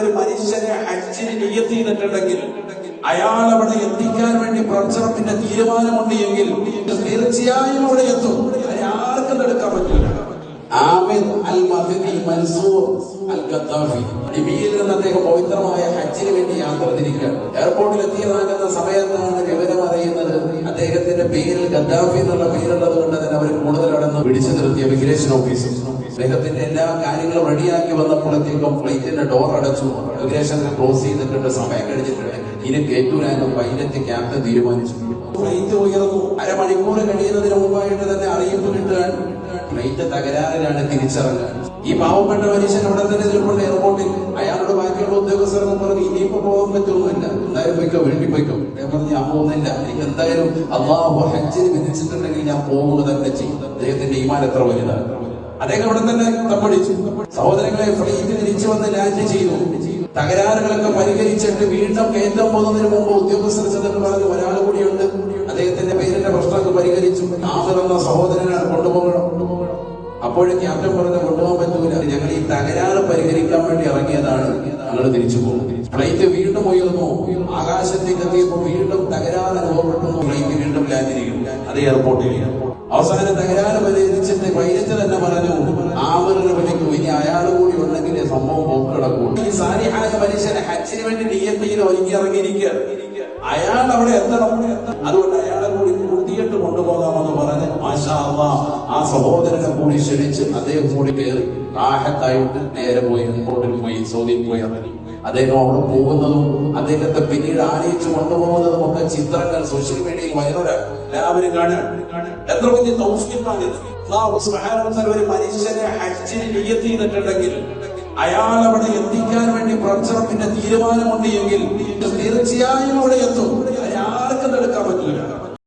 ഒരു മനുഷ്യനെ ഹജ്ജിന് നിയ്യത്ത് ചെയ്തിട്ടുണ്ടെങ്കിൽ അയാൾ അവിടെ എത്തിക്കാൻ വേണ്ടി പ്രവർത്തനത്തിന്റെ തീരുമാനമുണ്ട് എങ്കിൽ തീർച്ചയായും അവിടെ എത്തും. ആർക്കും എടുക്കാൻ പറ്റില്ല. അൽ മൻസൂർ അൽ പവിത്രമായ ഹജ്ജിന് വേണ്ടി യാത്ര തിരിക്കുകയാണ് എയർപോർട്ടിൽ എത്തിയതാകുന്ന സമയത്താണ് വിവരം അറിയുന്നത്. അദ്ദേഹത്തിന്റെ പേരിൽ ഗദ്ദാഫി എന്നുള്ള പേരുള്ളത് കൊണ്ട് തന്നെ അവർ കൂടുതൽ അടന്ന് പിടിച്ചു നിർത്തിയ ഇമിഗ്രേഷൻ ഓഫീസർ അദ്ദേഹത്തിന്റെ എല്ലാ കാര്യങ്ങളും റെഡിയാക്കി വന്നപ്പോഴത്തേക്കും ഫ്ലൈറ്റിന്റെ ഡോർ അടച്ചു. ഇമിഗ്രേഷനിൽ ക്ലോസ് ചെയ്തിട്ടുണ്ട്. സമയം കഴിഞ്ഞിട്ടുണ്ട്. ഇനി കേട്ടൂരാനും പൈലറ്റ് ക്യാപ്റ്റൻ തീരുമാനിച്ചു. ഫ്ലൈറ്റ് ഉയർന്നു. അരമണിക്കൂർ കഴിയുന്നതിന് മുമ്പായിട്ട് തന്നെ അറിയിപ്പ് കിട്ടുകയാണ്. ഫ്ലൈറ്റ് തകരാറിലാണ് തിരിച്ചറിഞ്ഞത്. ഈ പാവപ്പെട്ട മനുഷ്യൻ അവിടെ തന്നെ ചിലപ്പോൾ എയർപോർട്ടിൽ അയാളുടെ ബാക്കിയുള്ള ഉദ്യോഗസ്ഥരൊക്കെ പറഞ്ഞു ഇനിയിപ്പോ പോകാൻ പറ്റുമൊന്നുമില്ല. എന്തായാലും പോയിക്കോ വീട്ടിൽ പോയിക്കോ. പറഞ്ഞു ഞാൻ പോകുന്നില്ല. എനിക്ക് എന്തായാലും അള്ളാഹു ഹജ്ജിന് വിധിച്ചിട്ടുണ്ടെങ്കിൽ ഞാൻ പോകുന്നത് തന്നെ ചെയ്യും. അദ്ദേഹത്തിന്റെ ഈമാൻ എത്ര വലുതാണ്? അദ്ദേഹം അവിടെ തന്നെ തപ്പടിച്ചു സഹോദരങ്ങളെ ഫ്ലൈറ്റ് തിരിച്ചു വന്ന് ലാൻഡ് ചെയ്തു. തകരാറുകളൊക്കെ പരിഹരിച്ചിട്ട് വീണ്ടും കേന്ദ്രം പോകുന്നതിന് മുമ്പ് ഉദ്യോഗസ്ഥർ ചെന്നിട്ട് പറഞ്ഞു ഒരാൾ കൂടിയുണ്ട്. അദ്ദേഹത്തിന്റെ പേരിന്റെ പ്രശ്നമൊക്കെ പരിഹരിച്ചു. ആമിർ സഹോദരനെ കൊണ്ടുപോകണം. അപ്പോഴും ക്യാപ്റ്റൻ പറഞ്ഞ കൊണ്ടുപോകാൻ പറ്റൂല. ഞങ്ങൾ ഈ തകരാറ് പരിഹരിക്കാൻ വേണ്ടി ഇറങ്ങിയതാണ്. ഞങ്ങൾ തിരിച്ചു പോകും. ഫ്ലൈറ്റ് വീണ്ടും ഉയർന്നു. ആകാശത്തേക്ക് എത്തിയപ്പോൾ വീണ്ടും തകരാറ് അനുഭവപ്പെട്ടു. ഫ്ലൈറ്റ് വീണ്ടും ലാൻഡ് ചെയ്യും അതേ എയർപോർട്ടിൽ അവസാനം തകരാറ് പരിഹരിച്ചിട്ട് പൈലറ്റ് തന്നെ പറഞ്ഞു ആമറിന് വിളിക്കൂ ഇനി അയാൾ കൂടി ഉണ്ടെങ്കിൽ സംഭവം പോക്കിടക്കും. ഈ സാരിഹായ മനുഷ്യനെ ഹജ്ജിന് വേണ്ടി പിയിൽ ഒരുങ്ങി ഇറങ്ങിയിരിക്കുക അയാൾ അവിടെ എത്തണം. അതുകൊണ്ട് അയാളെ കൂടി കൂട്ടിയിട്ട് കൊണ്ടുപോകാമെന്ന് പറഞ്ഞ് മാഷാവ ആ സഹോദരനെ കൂടി ക്ഷണിച്ച് അദ്ദേഹം കൂടി കയറി. റാഹത്തായിട്ട് നേരെ പോയി എയർപോർട്ടിൽ പോയി സൗദിയിൽ പോയി ഇറങ്ങി അദ്ദേഹം അവിടെ പോകുന്നതും അദ്ദേഹത്തെ പിന്നീട് ആനയിച്ചു കൊണ്ടുപോകുന്നതും ഒക്കെ ചിത്രങ്ങൾ സോഷ്യൽ മീഡിയയിൽ വൈറലാണ് എല്ലാവരും കാണാൻ എത്ര വലിയ തൗഫീഖാണ് അല്ലാഹു സുബ്ഹാനഹു വ തആല ഒരു മനുഷ്യനെ ഹജ്ജിൽ നിയ്യത്ത് ചെയ്തിട്ടുണ്ടെങ്കിൽ അയാൾ അവിടെ എത്തിക്കാൻ വേണ്ടി പ്രവർത്തനത്തിന്റെ തീരുമാനമുണ്ട് എങ്കിൽ തീർച്ചയായും അവിടെ എത്തും.